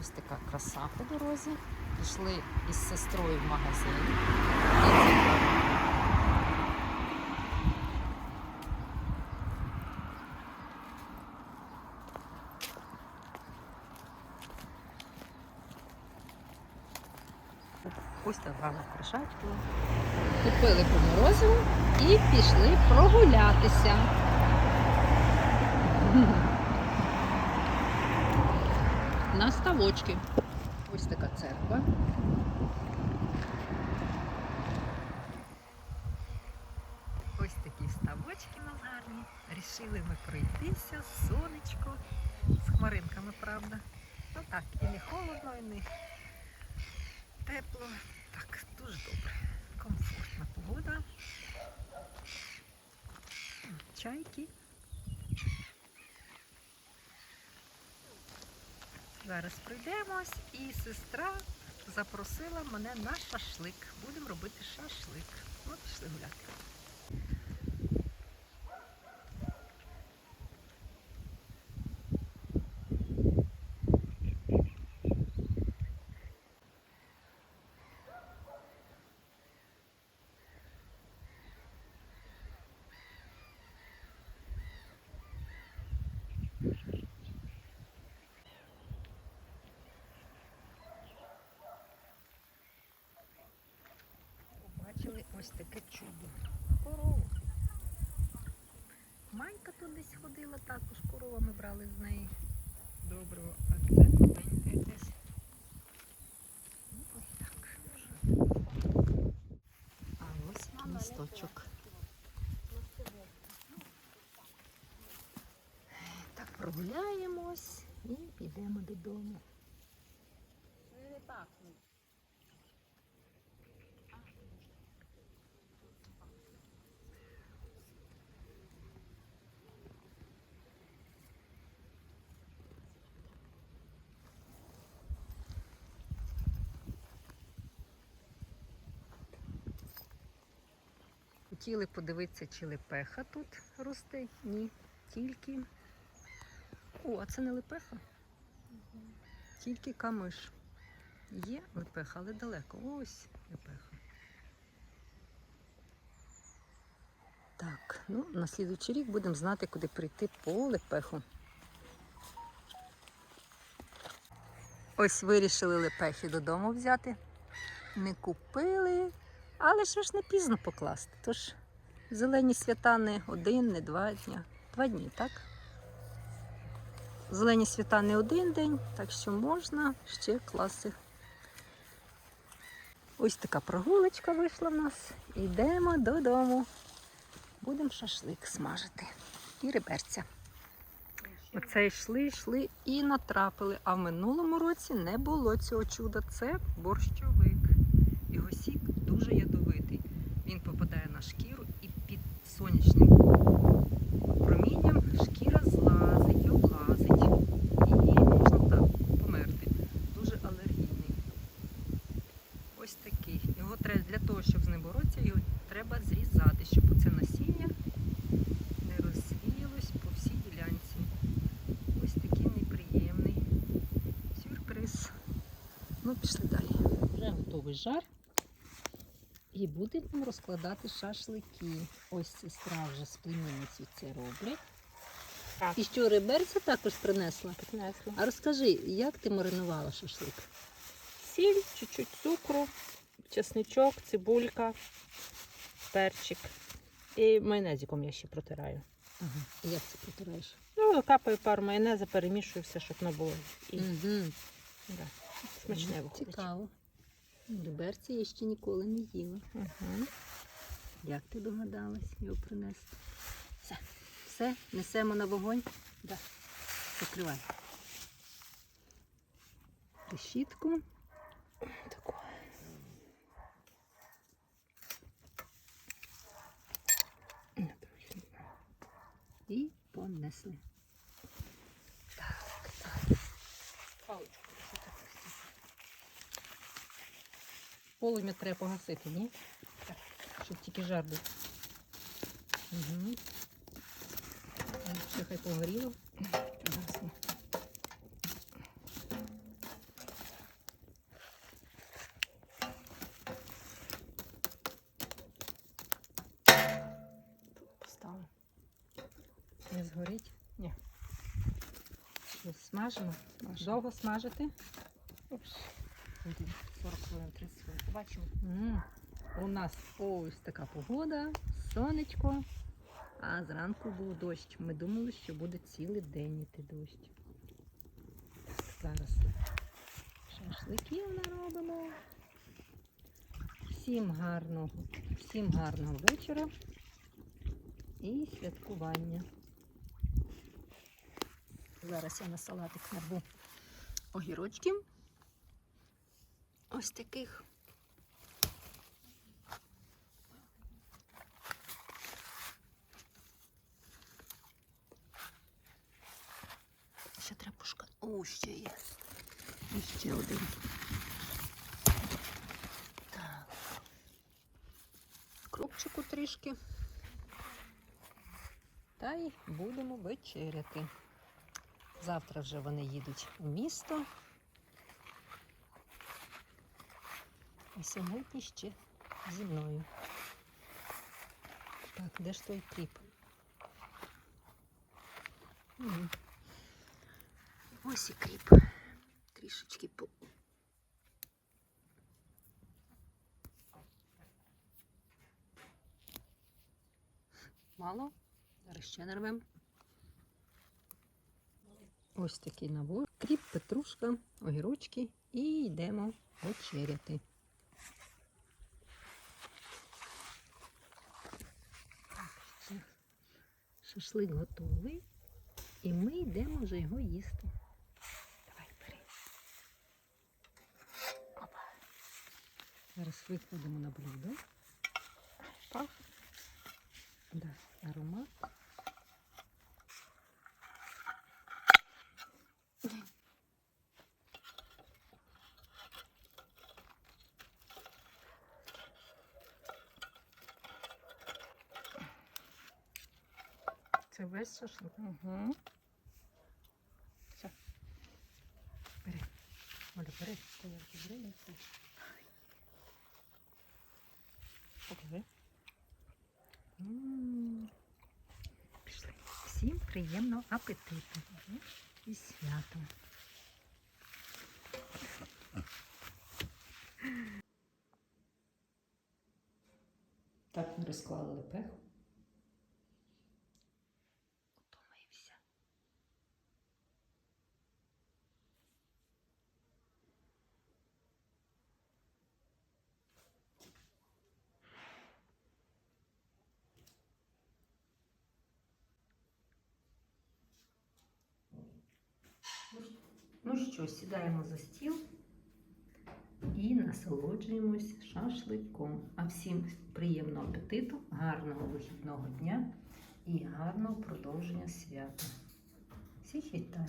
Ось така краса по дорозі. Пішли із сестрою в магазин. Ось так гарно кришачку. Купили по морозиву і пішли прогулятися. На ставочки. Ось така церква. Ось такі ставочки у гарні. Рішили ми пройтися, сонечко, з хмаринками, правда. Ну так, і не холодно, і не тепло. Так, дуже добре. Комфортна погода. Чайки. Зараз прийдемось і сестра запросила мене на шашлик. Будемо робити шашлик. От пішли гуляти. Ось таке чудо. Корову. Манька тут десь ходила також, корова ми брали з неї. Доброго, а це маленька якась. Ну, ось так. А ось місточок. Так, прогуляємось і підемо додому. Хотіли подивитися, чи лепеха тут росте. Ні, тільки. О, а це не лепеха. Тільки камиш. Є лепеха, але далеко. Ось лепеха. Так, ну на слідуючий рік будемо знати, куди прийти по лепеху. Ось вирішили лепехи додому взяти. Не купили, але що ж не пізно покласти. Тож зелені свята не один, не два дня. Два дні, так? Зелені свята не один день, так що можна ще класти. Ось така прогулочка вийшла в нас. Йдемо додому. Будемо шашлик смажити. І реберця. Оце йшли, йшли і натрапили. А в минулому році не було цього чуда. Це борщовик. Його сік дуже ядовитий. Сонячним промінням шкіра злазить, облазить. І можна так померти. Дуже алергійний. Ось такий. Його треба для того, щоб з ним боротися, його треба зрізати, щоб оце насіння не розсвіялось по всій ділянці. Ось такий неприємний сюрприз. Ну, пішли далі. Вже готовий жар. І будемо розкладати шашлики. Ось сестра вже з племінницею це роблять. Так. І що, реберця також принесла? Принесла. А розкажи, як ти маринувала шашлик? Сіль, чуть-чуть цукру, чесничок, цибулька, перчик. І майонезиком я ще протираю. Ага. Як це протираєш? Ну, капаю пару майонеза, перемішую все, щоб воно було. І Угу. да, смачне виходить. Цікаво. Реберці я ще ніколи не їла. Угу. Як ти догадалась його принести? Все. Все, несемо на вогонь. Да. Закривай. Решітку. Таку. І понесли. полум'я треба погасити, ні? Щоб тільки жар був. Угу. Ну, Ще хай погоріло. Гасно. Поставимо. Не згорить? Ні. Смажимо. Довго смажити. Упс. 40 хвилин, 30 хвилин. Побачимо. У нас ось така погода, сонечко, а зранку був дощ. Ми думали, що буде цілий день іти дощ. Зараз шашликів наробимо. Всім гарного, всім гарного вечора і святкування. Зараз я на салатик нарву огірочків. Ось таких. Ще треба пушка. О, ще є. І ще один. Так. Кропчику трішки. Та й будемо вечеряти. Завтра вже вони їдуть у місто. А сьогодні ще зі мною. Так, де ж той кріп? Ось і кріп. Трішечки по. Мало. Зараз ще нарвем. Ось такий набор. Кріп, петрушка, огірочки і йдемо вечеряти. Так, все. Шашлик готовий. І ми йдемо вже його їсти. Давай, бери. Опа. Зараз виходимо на блюдо. Пах. Да, аромат. Це весь шашлик. Угу. Все. Бери. Оля, бери. Вже все. Покажи. Пішли. Всім приємного апетиту. І святом. Так ми розклали лепеху. Ну що, сідаємо за стіл і насолоджуємось шашликом. А всім приємного апетиту, гарного вихідного дня і гарного продовження свята. Всіх вітаю!